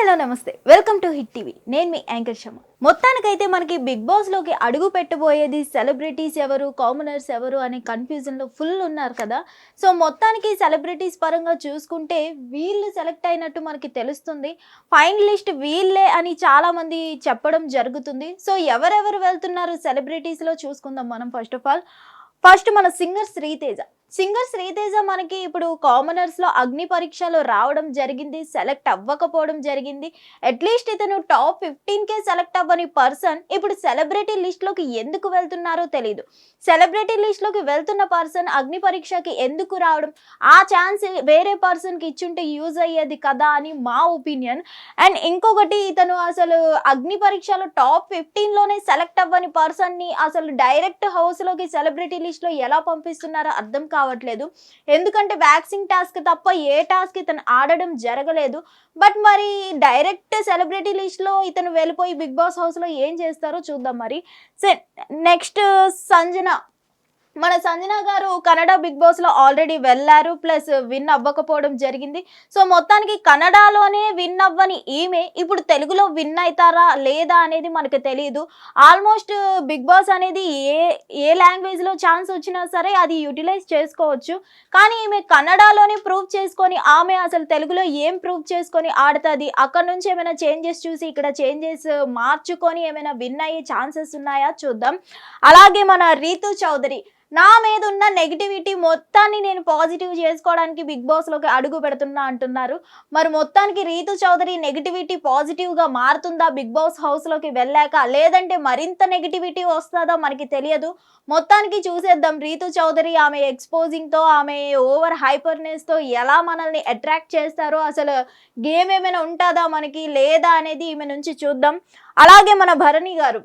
Hello నమస్తే. Welcome to Hit TV. నేను మీ యాంకర్ శర్మ. మొత్తానికైతే మనకి బిగ్ బాస్లోకి అడుగు పెట్టబోయేది సెలబ్రిటీస్ ఎవరు కామనర్స్ ఎవరు అనే కన్ఫ్యూజన్లో ఫుల్ ఉన్నారు కదా. సో మొత్తానికి సెలబ్రిటీస్ పరంగా చూసుకుంటే వీళ్ళు సెలెక్ట్ అయినట్టు మనకి తెలుస్తుంది. ఫైనలిస్ట్ వీళ్ళే అని చాలామంది చెప్పడం జరుగుతుంది. సో ఎవరెవరు వెళ్తున్నారు సెలబ్రిటీస్లో చూసుకుందాం మనం ఫస్ట్ ఆఫ్ ఆల్ ఫస్ట్ మన సింగర్ శ్రీతేజ. సింగర్ శ్రీతేజ మనకి ఇప్పుడు కామనర్స్లో అగ్ని పరీక్షలో రావడం జరిగింది సెలెక్ట్ అవ్వకపోవడం జరిగింది. అట్లీస్ట్ ఇతను టాప్ ఫిఫ్టీన్ కే సెలెక్ట్ అవ్వని పర్సన్ ఇప్పుడు సెలబ్రిటీ లిస్ట్లోకి ఎందుకు వెళ్తున్నారో తెలియదు సెలబ్రిటీ లిస్ట్లోకి వెళ్తున్న పర్సన్ అగ్ని పరీక్షకి ఎందుకు రావడం? ఆ ఛాన్స్ వేరే పర్సన్కి ఇచ్చుంటే యూజ్ అయ్యేది కదా అని మా ఒపీనియన్ అండ్ ఇంకొకటి ఇతను అసలు అగ్ని పరీక్షలో టాప్ ఫిఫ్టీన్లోనే సెలెక్ట్ అవ్వని పర్సన్ని అసలు డైరెక్ట్ హౌస్లోకి సెలబ్రిటీ లిస్ట్లో ఎలా పంపిస్తున్నారో అర్థం కాదు కావట్లేదు. ఎందుకంటే వ్యాక్సింగ్ టాస్క్ తప్ప ఏ టాస్క్ ఇతను ఆడడం జరగలేదు. బట్ మరి డైరెక్ట్ సెలబ్రిటీ లిస్ట్లో ఇతను వెళ్ళిపోయి బిగ్ బాస్ హౌస్లో ఏం చేస్తారో చూద్దాం మరి. నెక్స్ట్ సంజన మన సంజన గారు కన్నడ బిగ్ బాస్లో ఆల్రెడీ వెళ్ళారు ప్లస్ విన్ అవ్వకపోవడం జరిగింది. సో మొత్తానికి కన్నడలోనే విన్ అవ్వని ఈమె ఇప్పుడు తెలుగులో విన్ అవుతారా లేదా అనేది మనకు తెలియదు ఆల్మోస్ట్ బిగ్ బాస్ అనేది ఏ ఏ లాంగ్వేజ్లో ఛాన్స్ వచ్చినా సరే అది యూటిలైజ్ చేసుకోవచ్చు. కానీ ఈమె కన్నడలోనే ప్రూవ్ చేసుకొని ఆమె అసలు తెలుగులో ఏం ప్రూవ్ చేసుకొని ఆడుతుంది అక్కడ నుంచి ఏమైనా చేంజెస్ చూసి ఇక్కడ చేంజెస్ మార్చుకొని ఏమైనా విన్ అయ్యే ఛాన్సెస్ ఉన్నాయా చూద్దాం. అలాగే మన రీతు చౌదరి నా మీద ఉన్న నెగిటివిటీ మొత్తాన్ని నేను పాజిటివ్ చేసుకోవడానికి బిగ్ బాస్లోకి అడుగు పెడుతున్నా అంటున్నారు. మరి మొత్తానికి రీతు చౌదరి నెగిటివిటీ పాజిటివ్గా మారుతుందా? బిగ్ బాస్ హౌస్లోకి వెళ్ళాక లేదంటే మరింత నెగిటివిటీ వస్తుందా? మనకి తెలియదు. మొత్తానికి చూసేద్దాం. రీతు చౌదరి ఆమె ఎక్స్పోజింగ్తో ఆమె ఓవర్ హైపర్నెస్తో ఎలా మనల్ని అట్రాక్ట్ చేస్తారో? అసలు గేమ్ ఏమైనా ఉంటుందా మనకి? లేదా అనేది ఈమె నుంచి చూద్దాం. అలాగే మన భరణి గారు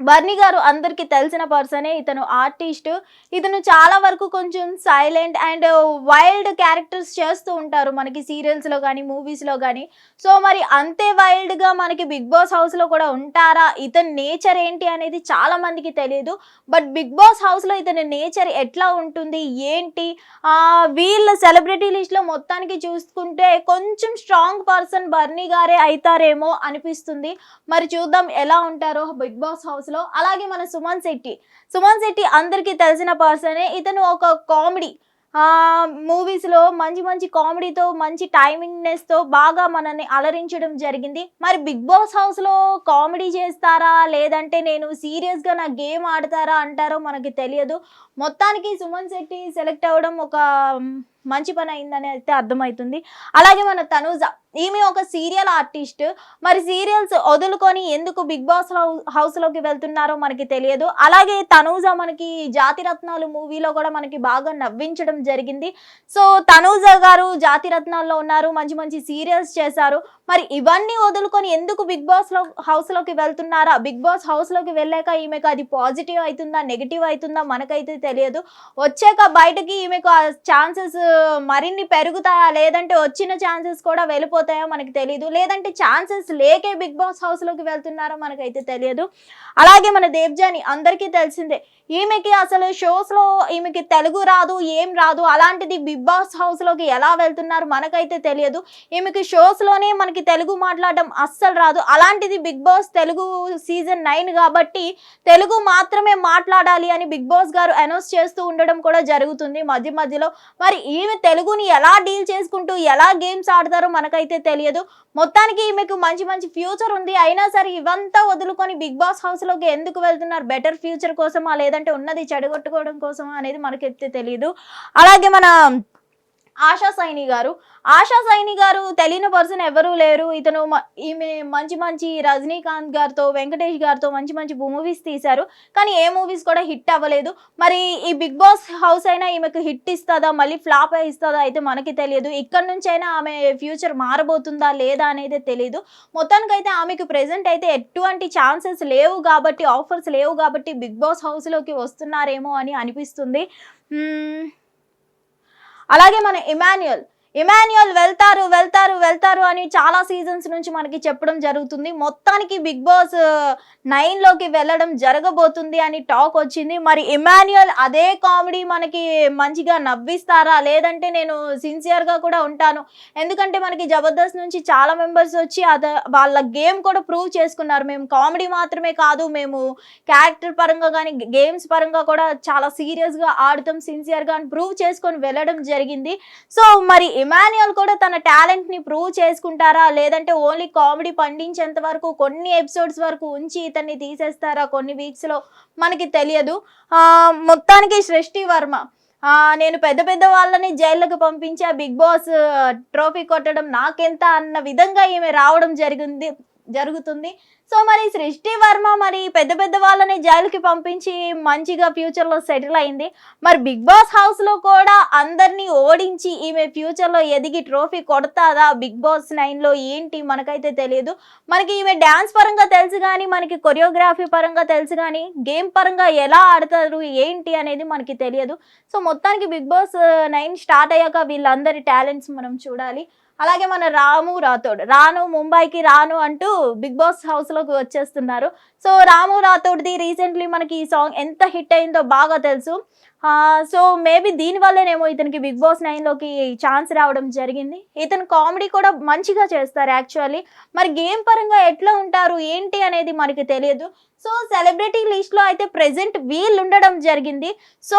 బర్నీ గారు అందరికీ తెలిసిన పర్సనే ఇతను ఆర్టిస్ట్. ఇతను చాలా వరకు కొంచెం సైలెంట్ అండ్ వైల్డ్ క్యారెక్టర్స్ చేస్తూ ఉంటారు మనకి సీరియల్స్లో కానీ మూవీస్లో కానీ సో మరి అంతే వైల్డ్గా మనకి బిగ్ బాస్ హౌస్లో కూడా ఉంటారా? ఇతని నేచర్ ఏంటి అనేది చాలా మందికి తెలియదు. బట్ బిగ్ బాస్ హౌస్లో ఇతని నేచర్ ఎట్లా ఉంటుంది? ఏంటి? వీళ్ళ సెలబ్రిటీ లిస్ట్లో మొత్తానికి చూసుకుంటే కొంచెం స్ట్రాంగ్ పర్సన్ బర్నీ గారే అవుతారేమో అనిపిస్తుంది. మరి చూద్దాం ఎలా ఉంటారో బిగ్ బాస్ హౌస్ లో. అలాగే మన సుమన్ శెట్టి. సుమన్ శెట్టి అందరికీ తెలిసిన పర్సనే ఇతను ఒక కామెడీ మూవీస్లో మూవీస్లో మంచి మంచి కామెడీతో మంచి టైమింగ్నెస్తో బాగా మనల్ని అలరించడం జరిగింది. మరి బిగ్ బాస్ హౌస్లో కామెడీ చేస్తారా? లేదంటే నేను సీరియస్గా నా గేమ్ ఆడతారా అంటారో మనకి తెలియదు. మొత్తానికి సుమన్ శెట్టి సెలెక్ట్ అవ్వడం ఒక మంచి పని అయిందని అయితే అర్థమవుతుంది. అలాగే మన తనూజ ఈమె ఒక సీరియల్ ఆర్టిస్ట్ మరి సీరియల్స్ వదులుకొని ఎందుకు బిగ్ బాస్ హౌస్లోకి వెళ్తున్నారో మనకి తెలియదు. అలాగే తనూజ మనకి జాతిరత్నాలు మూవీలో కూడా మనకి బాగా నవ్వించడం జరిగింది. సో తనూజ గారు జాతిరత్నాల్లో ఉన్నారు మంచి మంచి సీరియల్స్ చేశారు. మరి ఇవన్నీ వదులుకొని ఎందుకు బిగ్ బాస్లో హౌస్లోకి వెళ్తున్నారా? బిగ్ బాస్ హౌస్లోకి వెళ్ళాక ఈమెకు అది పాజిటివ్ అవుతుందా నెగిటివ్ అవుతుందా మనకైతే తెలియదు. వచ్చాక బయటకి ఈమెకు ఆ ఛాన్సెస్ మరిన్ని పెరుగుతాయా లేదంటే వచ్చిన ఛాన్సెస్ కూడా వెళ్ళిపోతాయో మనకి తెలియదు లేదంటే ఛాన్సెస్ లేకే బిగ్ బాస్ హౌస్లోకి వెళ్తున్నారో మనకైతే తెలియదు. అలాగే మన దేవ్జాని అందరికీ తెలిసిందే ఈమెకి అసలు షోస్లో ఈమెకి తెలుగు రాదు ఏం రాదు అలాంటిది బిగ్ బాస్ హౌస్లోకి ఎలా వెళ్తున్నారు మనకైతే తెలియదు. ఈమెకి షోస్లోనే మనకి తెలుగు మాట్లాడడం అస్సలు రాదు. అలాంటిది Bigg Boss Telugu season nine కాబట్టి తెలుగు మాత్రమే మాట్లాడాలి అని బిగ్ బాస్ గారు అనౌన్స్ చేస్తూ ఉండడం కూడా జరుగుతుంది మధ్య మధ్యలో. మరి ఈ ఈమె తెలుగుని ఎలా డీల్ చేసుకుంటూ ఎలా గేమ్స్ ఆడతారో మనకైతే తెలియదు. మొత్తానికి ఈమెకు మంచి మంచి ఫ్యూచర్ ఉంది. అయినా సరే ఇవంతా వదులుకొని బిగ్ బాస్ హౌస్లోకి ఎందుకు వెళ్తున్నారు? బెటర్ ఫ్యూచర్ కోసమా? లేదంటే ఉన్నది చెడగొట్టుకోవడం కోసమా? అనేది మనకైతే తెలియదు అలాగే మన ఆశా సైని గారు. ఆశా సైని గారు తెలియని పర్సన్ ఎవరూ లేరు. ఇతను మ- ఈమె మంచి మంచి రజనీకాంత్ గారితో వెంకటేష్ గారితో మంచి మంచి మూవీస్ తీశారు. కానీ ఏ మూవీస్ కూడా హిట్ అవ్వలేదు. మరి ఈ బిగ్ బాస్ హౌస్ అయినా ఈమెకు హిట్ ఇస్తుందా? మళ్ళీ ఫ్లాప్ ఇస్తుందా అయితే మనకి తెలియదు. ఇక్కడ నుంచి అయినా ఆమె ఫ్యూచర్ మారబోతుందా లేదా అనేది తెలియదు మొత్తానికైతే ఆమెకు ప్రెసెంట్ అయితే ఎటువంటి ఛాన్సెస్ లేవు కాబట్టి ఆఫర్స్ లేవు కాబట్టి బిగ్ బాస్ హౌస్లోకి వస్తున్నారేమో అని అనిపిస్తుంది. అలాగే మన ఇమాన్యుయల్ ఇమాన్యుయల్ వెళ్తారు వెళ్తారు వెళ్తారు అని చాలా సీజన్స్ నుంచి మనకి చెప్పడం జరుగుతుంది. మొత్తానికి బిగ్ బాస్ నైన్లోకి వెళ్ళడం జరగబోతుంది అని టాక్ వచ్చింది. మరి ఇమాన్యుయల్ అదే కామెడీ మనకి మంచిగా నవ్విస్తారా? లేదంటే నేను సిన్సియర్గా కూడా ఉంటాను. ఎందుకంటే మనకి జబర్దస్త్ నుంచి చాలా మెంబర్స్ వచ్చి అద వాళ్ళ గేమ్ కూడా ప్రూవ్ చేసుకున్నారు. మేము కామెడీ మాత్రమే కాదు మేము క్యారెక్టర్ పరంగా కానీ గేమ్స్ పరంగా కూడా చాలా సీరియస్గా ఆడతాం ఆడుతాం అని ప్రూవ్ చేసుకొని వెళ్ళడం జరిగింది. సో మరి ఇమాన్యుయల్ కూడా తన టాలెంట్ని ప్రూవ్ చేసుకుంటారా? లేదంటే ఓన్లీ కామెడీ పండించేంత వరకు కొన్ని ఎపిసోడ్స్ వరకు ఉంచి ఇతన్ని తీసేస్తారా? కొన్ని వీక్స్లో? మనకి తెలియదు. మొత్తానికి సృష్టి వర్మ. నేను పెద్ద పెద్ద వాళ్ళని జైళ్ళకు పంపించి. ఆ బిగ్ బాస్ ట్రోఫీ కొట్టడం నాకెంత అన్న విధంగా ఈమె రావడం జరిగింది. జరుగుతుంది. సో మరి సృష్టి వర్మ మరి పెద్ద పెద్ద వాళ్ళని జైలుకి పంపించి మంచిగా ఫ్యూచర్లో సెటిల్ అయింది. మరి బిగ్ బాస్ హౌస్లో కూడా అందరినీ ఓడించి ఈమె ఫ్యూచర్లో ఎదిగి ట్రోఫీ కొడతాదా? బిగ్ బాస్ నైన్లో ఏంటి? మనకైతే తెలియదు మనకి ఈమె డ్యాన్స్ పరంగా తెలుసు కానీ మనకి కొరియోగ్రఫీ పరంగా తెలుసు కానీ గేమ్ పరంగా ఎలా ఆడతారు? ఏంటి అనేది మనకి తెలియదు. సో మొత్తానికి బిగ్ బాస్ నైన్ స్టార్ట్ అయ్యాక వీళ్ళందరి టాలెంట్స్ మనం చూడాలి. అలాగే మన రాము రాథోడ్ రాను ముంబైకి రాను అంటూ బిగ్ బాస్ హౌస్లోకి వచ్చేస్తున్నారు. సో రాము రాథోడ్ది రీసెంట్లీ మనకి ఈ సాంగ్ ఎంత హిట్ అయిందో బాగా తెలుసు. సో మేబీ దీని వల్లనేమో ఇతనికి బిగ్ బాస్ నైన్లోకి ఛాన్స్ రావడం జరిగింది. ఇతను కామెడీ కూడా మంచిగా చేస్తారు యాక్చువల్లీ మరి గేమ్ పరంగా ఎట్లా ఉంటారు ఏంటి అనేది మనకి తెలియదు. సో సెలబ్రిటీ లిస్ట్లో అయితే ప్రెజెంట్ వీళ్ళు ఉండడం జరిగింది. సో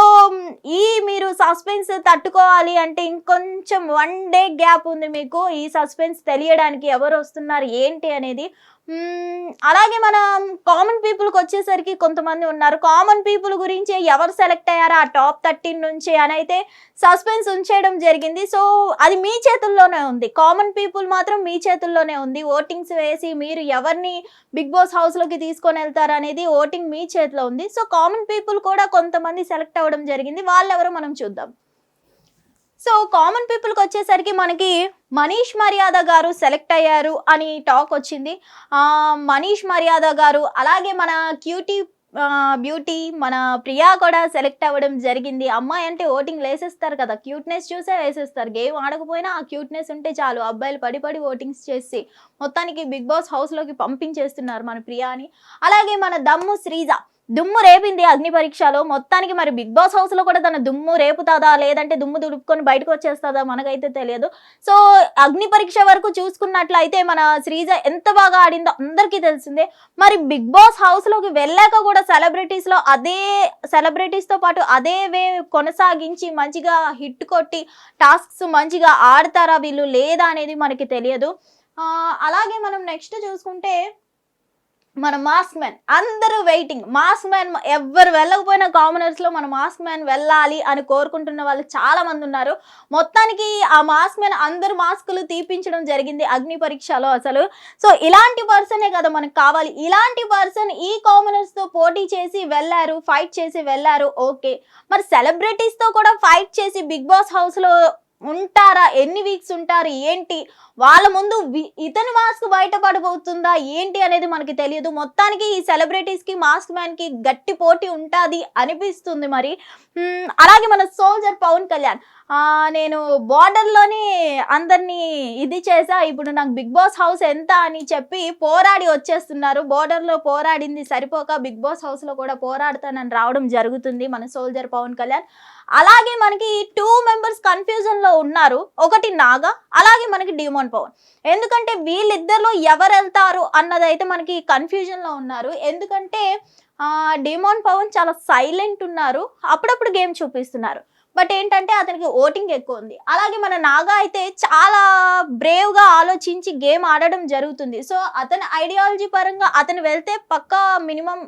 ఈ మీరు సస్పెన్స్ తట్టుకోవాలి అంటే ఇంకొంచెం వన్ డే గ్యాప్ ఉంది మీకు. ఈ సస్పెన్స్ తెలియడానికి ఎవరు వస్తున్నారు ఏంటి అనేది అలాగే మనం కామన్ పీపుల్కి వచ్చేసరికి కొంతమంది ఉన్నారు. కామన్ పీపుల్ గురించి ఎవరు సెలెక్ట్ అయ్యారో? ఆ టాప్ థర్టీన్ నుంచి అని అయితే సస్పెన్స్ ఉంచేయడం జరిగింది. సో అది మీ చేతుల్లోనే ఉంది. కామన్ పీపుల్ మాత్రం మీ చేతుల్లోనే ఉంది. ఓటింగ్స్ వేసి మీరు ఎవరిని బిగ్ బాస్ హౌస్లోకి తీసుకొని వెళ్తారు అనేది ఓటింగ్ మీ చేతిలో ఉంది. సో కామన్ పీపుల్ కూడా కొంతమంది సెలెక్ట్ అవ్వడం జరిగింది. వాళ్ళెవరో మనం చూద్దాం. సో కామన్ పీపుల్కి వచ్చేసరికి మనకి మనీష్ మర్యాద గారు సెలెక్ట్ అయ్యారు అని టాక్ వచ్చింది. మనీష్ మర్యాద గారు అలాగే మన క్యూటీ బ్యూటీ మన ప్రియా కూడా సెలెక్ట్ అవ్వడం జరిగింది. అమ్మాయి అంటే ఓటింగ్ వేసేస్తారు కదా క్యూట్నెస్ చూసే వేసేస్తారు. గేమ్ ఆడకపోయినా ఆ క్యూట్నెస్ ఉంటే చాలు. అబ్బాయిలు పడి పడి ఓటింగ్స్ చేసి మొత్తానికి బిగ్ బాస్ హౌస్లోకి పంపించేస్తున్నారు మన ప్రియాని. అలాగే మన దమ్ము శ్రీజ దుమ్ము రేపింది అగ్ని పరీక్షలో. మొత్తానికి మరి బిగ్ బాస్ హౌస్లో కూడా తన దుమ్ము రేపుతాదా? లేదంటే దుమ్ము దుడుపుకొని బయటకు వచ్చేస్తుందా? మనకైతే తెలియదు. సో అగ్ని పరీక్ష వరకు చూసుకున్నట్లయితే మన శ్రీజ ఎంత బాగా ఆడిందో అందరికీ తెలిసిందే. మరి బిగ్ బాస్ హౌస్లోకి వెళ్ళాక కూడా సెలబ్రిటీస్లో అదే సెలబ్రిటీస్తో పాటు అదే వే కొనసాగించి మంచిగా హిట్ కొట్టి టాస్క్స్ మంచిగా ఆడతారా వీళ్ళు లేదా అనేది మనకి తెలియదు. అలాగే మనం నెక్స్ట్ చూసుకుంటే మన మాస్క్ మ్యాన్ అందరూ వెయిటింగ్. మాస్క్ మ్యాన్ ఎవరు వెళ్ళకపోయినా కామనర్స్లో మన మాస్క్ మ్యాన్ వెళ్ళాలి అని కోరుకుంటున్న వాళ్ళు చాలా మంది ఉన్నారు. మొత్తానికి ఆ మాస్క్ మ్యాన్ అందరు మాస్కులు తీపించడం జరిగింది అగ్ని పరీక్షలో అసలు. సో ఇలాంటి పర్సనే కదా మనకు కావాలి. ఇలాంటి పర్సన్ ఈ కామనర్స్తో పోటీ చేసి వెళ్ళారు ఫైట్ చేసి వెళ్ళారు ఓకే. మరి సెలబ్రిటీస్తో కూడా ఫైట్ చేసి బిగ్ బాస్ హౌస్లో ఉంటారా? ఎన్ని వీక్స్ ఉంటారు? ఏంటి? వాళ్ళ ముందు ఇతని మాస్క్ బయటపడబోతుందా? ఏంటి అనేది మనకి తెలియదు. మొత్తానికి ఈ సెలబ్రిటీస్కి మాస్క్ మ్యాన్కి గట్టి పోటీ ఉంటుంది అనిపిస్తుంది మరి. అలాగే మన సోల్జర్ పవన్ కళ్యాణ్. నేను బార్డర్లోని అందరినీ ఇది చేసా ఇప్పుడు నాకు బిగ్ బాస్ హౌస్ ఎంత అని చెప్పి పోరాడి వచ్చేస్తున్నారు. బోర్డర్లో పోరాడింది సరిపోక బిగ్ బాస్ హౌస్లో కూడా పోరాడుతానని రావడం జరుగుతుంది మన సోల్జర్ పవన్ కళ్యాణ్. అలాగే మనకి టూ మెంబర్స్ కన్ఫ్యూజన్లో ఉన్నారు. ఒకటి నాగా అలాగే మనకి డిమోన్ పవన్. ఎందుకంటే వీళ్ళిద్దరిలో ఎవరు వెళ్తారు అన్నదైతే మనకి కన్ఫ్యూజన్లో ఉన్నారు. ఎందుకంటే డిమోన్ పవన్ చాలా సైలెంట్ ఉన్నారు. అప్పుడప్పుడు గేమ్ చూపిస్తున్నారు. బట్ ఏంటంటే అతనికి ఓటింగ్ ఎక్కువ ఉంది. అలాగే మన నాగా అయితే చాలా బ్రేవ్గా ఆలోచించి గేమ్ ఆడడం జరుగుతుంది. సో అతని ఐడియాలజీ పరంగా అతను వెళ్తే పక్కా మినిమం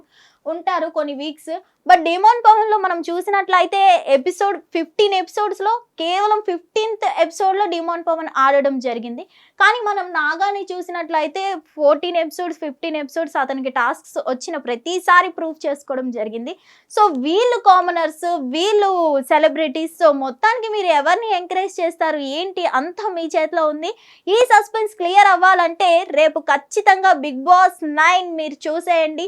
ఉంటారు కొన్ని వీక్స్ బట్ డిమోన్ పవన్లో మనం చూసినట్లయితే ఎపిసోడ్ ఫిఫ్టీన్ ఎపిసోడ్స్లో కేవలం ఫిఫ్టీన్త్ ఎపిసోడ్లో పవన్ ఆడడం జరిగింది. కానీ మనం నాగాని చూసినట్లయితే ఫోర్టీన్ ఎపిసోడ్స్ ఫిఫ్టీన్ ఎపిసోడ్స్ అతనికి టాస్క్స్ వచ్చిన ప్రతిసారి ప్రూవ్ చేసుకోవడం జరిగింది. సో వీళ్ళు కామనర్స్ వీళ్ళు సెలబ్రిటీస్ సో మొత్తానికి మీరు ఎవరిని ఎంకరేజ్ చేస్తారు? ఏంటి? అంతా మీ చేతిలో ఉంది. ఈ సస్పెన్స్ క్లియర్ అవ్వాలంటే రేపు ఖచ్చితంగా బిగ్ బాస్ నైన్ మీరు చూసేయండి.